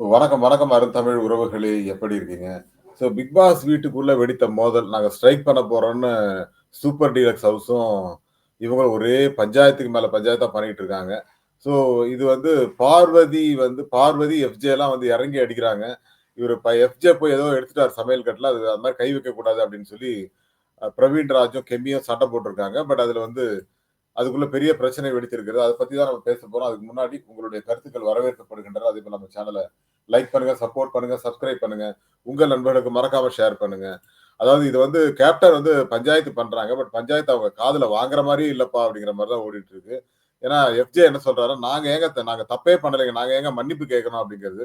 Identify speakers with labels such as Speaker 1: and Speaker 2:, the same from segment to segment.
Speaker 1: வணக்கம், வணக்கம் அருந்தமிழ் உறவுகளே! எப்படி இருக்கீங்க? ஸோ பிக் பாஸ் வீட்டுக்குள்ள வெடித்த மோதல். நாங்கள் ஸ்ட்ரைக் பண்ண போறோம்னு சூப்பர் டீலக்ஸ் ஹவுஸும், இவங்களும் ஒரே பஞ்சாயத்துக்கு மேல பஞ்சாயத்தா பண்ணிட்டு இருக்காங்க. ஸோ இது வந்து பார்வதி வந்து பார்வதி, எஃப்ஜேலாம் வந்து இறங்கி அடிக்கிறாங்க. இவர் இப்போ எஃப்ஜே போய் ஏதோ எடுத்துட்டார் சமையல் கட்டில் அது அது மாதிரி கை வைக்கக்கூடாது அப்படின்னு சொல்லி, பிரவீன் ராஜும், கெம்மியும் சண்டை போட்டிருக்காங்க பட் அதுல வந்து அதுக்குள்ள பெரிய பிரச்சனை வெடித்திருக்கிறது. அதை பத்தி தான் நம்ம பேச போறோம். அதுக்கு முன்னாடி உங்களுடைய கருத்துக்கள் வரவேற்கப்படுகின்றன. அதேபோல நம்ம சேனலை லைக் பண்ணுங்க, சப்போர்ட் பண்ணுங்க, சப்ஸ்கிரைப் பண்ணுங்க. உங்கள் நண்பர்களுக்கு மறக்காம ஷேர் பண்ணுங்க. அதாவது இது வந்து கேப்டன் வந்து பஞ்சாயத்து பண்றாங்க. பட் பஞ்சாயத்து அவங்க காதுல வாங்குற மாதிரியே இல்லப்பா அப்படிங்கிற மாதிரி தான் ஓடிட்டு இருக்கு. ஏன்னா எஃப்ஜே என்ன சொல்றாரு நாங்க ஏங்க த நாங்க தப்பே பண்ணலைங்க. நாங்க ஏங்க மன்னிப்பு கேட்கணும் அப்படிங்கிறது.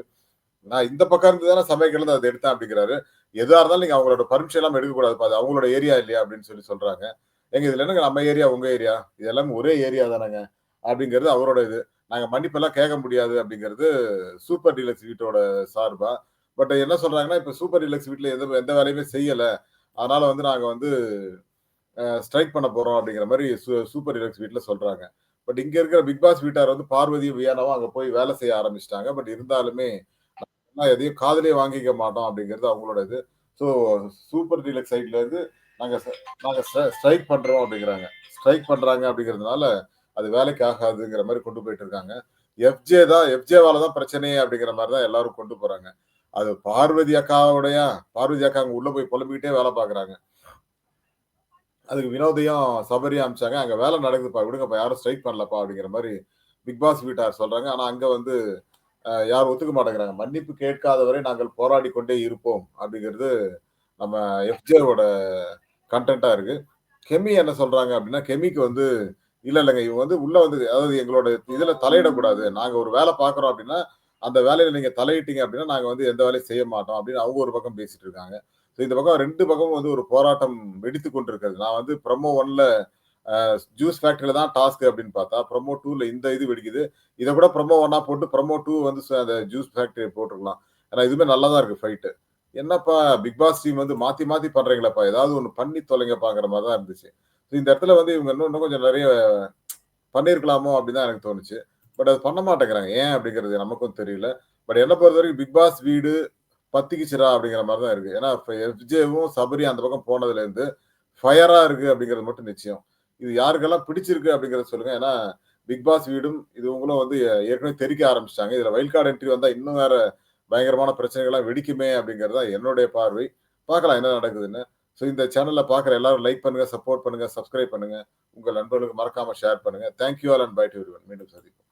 Speaker 1: நான் இந்த பக்கம் இருந்து தானே சமையல்ல அதை எடுத்தேன் அப்படிங்கிறாரு. எதா இருந்தாலும் நீங்க அவங்களோட பர்மிஷன் எல்லாம் எடுக்கக்கூடாதுப்பா. அது அவங்களோட ஏரியா இல்லையா அப்படின்னு சொல்லி சொல்றாங்க. எங்க இதுல என்னங்க நம்ம ஏரியா, உங்க ஏரியா? இது எல்லாமே ஒரே ஏரியா தானேங்க அப்படிங்கிறது அவரோட இது. நாங்க மன்னிப்பெல்லாம் கேட்க முடியாது அப்படிங்கிறது சூப்பர் டீலக்ஸ் வீட்டோட சார்பா. பட் என்ன சொல்றாங்கன்னா, இப்ப சூப்பர் டீலக்ஸ் வீட்டில் எந்த எந்த வேலையுமே செய்யல. அதனால வந்து நாங்க வந்து ஸ்ட்ரைக் பண்ண போறோம் அப்படிங்கிற மாதிரி சூ சூப்பர் டீலக்ஸ் வீட்டில் சொல்றாங்க. பட் இங்க இருக்கிற பிக் பாஸ் வீட்டார் வந்து பார்வதியும், வியானாவும் அங்க போய் வேலை செய்ய ஆரம்பிச்சிட்டாங்க பட் இருந்தாலுமே எதையும் காதலே வாங்கிக்க மாட்டோம் அப்படிங்கிறது அவங்களோட இது. ஸோ சூப்பர் டீலக்ஸ் சைட்ல இருந்து நாங்க நாங்க ஸ்ட்ரைக் பண்றோம் அப்படிங்கிறாங்க. ஸ்ட்ரைக் பண்றாங்க அப்படிங்கிறதுனால, அது வேலைக்கு ஆகாதுங்கிற மாதிரி கொண்டு போயிட்டு இருக்காங்க. எஃப்ஜே தான் எஃப்ஜேவால தான் பிரச்சனையே அப்படிங்கிற மாதிரி தான் எல்லாரும் கொண்டு போறாங்க. அது பார்வதி அக்காவுடைய பார்வதி அக்கா அங்க உள்ள போய் புலம்பிக்கிட்டே வேலை பார்க்குறாங்க. அதுக்கு வினோதையும், சபரியும் அமிச்சாங்க அங்க வேலை நடக்குதுப்பா விடுங்கப்பா யாரும் ஸ்ட்ரைக் பண்ணலப்பா அப்படிங்கிற மாதிரி பிக் பாஸ் வீட்டார் சொல்றாங்க. ஆனா அங்க வந்து யாரும் ஒத்துக்க மாட்டேங்கிறாங்க. மன்னிப்பு கேட்காத வரை நாங்கள் போராடி கொண்டே இருப்போம் அப்படிங்கிறது நம்ம எஃப்ஜேவோட கன்டென்ட்டா இருக்கு. கெமி என்ன சொல்றாங்க அப்படின்னா, கெமிக்கு வந்து இல்ல இல்லைங்க இவங்க வந்து உள்ள வந்து அதாவது எங்களோட இதுல தலையிடக்கூடாது. நாங்க ஒரு வேலை பார்க்குறோம் அப்படின்னா, அந்த வேலையில நீங்க தலையிட்டீங்க அப்படின்னா, நாங்க வந்து எந்த வேலையும் செய்ய மாட்டோம் அப்படின்னு அவங்க ஒரு பக்கம் பேசிட்டு இருக்காங்க. ஸோ இந்த பக்கம் ரெண்டு பக்கமும் வந்து ஒரு போராட்டம் வெடித்து கொண்டிருக்கிறது. நான் வந்து ப்ரமோ ஒன்ல ஜூஸ் ஃபேக்டரியில தான் டாஸ்க் அப்படின்னு பார்த்தா, ப்ரமோ டூல இந்த இது வெடிக்குது. இதை கூட ப்ரமோ ஒன்னா போட்டு ப்ரமோ டூ வந்து அந்த ஜூஸ் ஃபேக்டரி போட்டுருக்கலாம். ஏன்னா இதுவுமே நல்லா தான் இருக்கு ஃபைட்டு. என்னப்பா பிக் பாஸ் டீம் வந்து மாத்தி மாத்தி பண்றீங்களப்பா ஏதாவது ஒன்று பண்ணி தொலைங்கப்பாங்கிற மாதிரி தான் இருந்துச்சு. இந்த இடத்துல வந்து இவங்க இன்னும் இன்னும் கொஞ்சம் நிறைய பண்ணியிருக்கலாமோ அப்படின்னு தான் எனக்கு தோணுச்சு. பட் அது பண்ண மாட்டேங்கிறாங்க. ஏன் அப்படிங்கிறது நமக்கும் தெரியல. பட் என்ன பொறுத்தவரைக்கும் பிக் பாஸ் வீடு பத்திக்குச்சிரா அப்படிங்கிற மாதிரி தான் இருக்கு. ஏன்னா இப்போ எஃப்ஜேவும், சபரி அந்த பக்கம் போனதுலேருந்து ஃபயரா இருக்கு அப்படிங்கிறது மட்டும் நிச்சயம். இது யாருக்கெல்லாம் பிடிச்சிருக்கு அப்படிங்கிறத சொல்லுங்க. ஏன்னா பிக் பாஸ் வீடும் இது உங்களும் வந்து ஏற்கனவே தெரிக்க ஆரம்பிச்சிட்டாங்க இதுல வைல்ட் கார்ட் என்ட்ரி வந்தா இன்னும் வேற பயங்கரமான பிரச்சனைகள்லாம் வெடிக்குமே அப்படிங்கிறது தான் என்னுடைய பார்வை. பார்க்கலாம் என்ன நடக்குதுன்னு. ஸோ இந்த சேனலில் பார்க்குற எல்லாரும் லைக் பண்ணுங்கள் சப்போர்ட் பண்ணுங்கள் சப்ஸ்கிரைப் பண்ணுங்கள் உங்கள் நண்பர்களுக்கு மறக்காமல் ஷேர் பண்ணுங்க. Thank you all and bye to மீண்டும் சந்திப்போம்.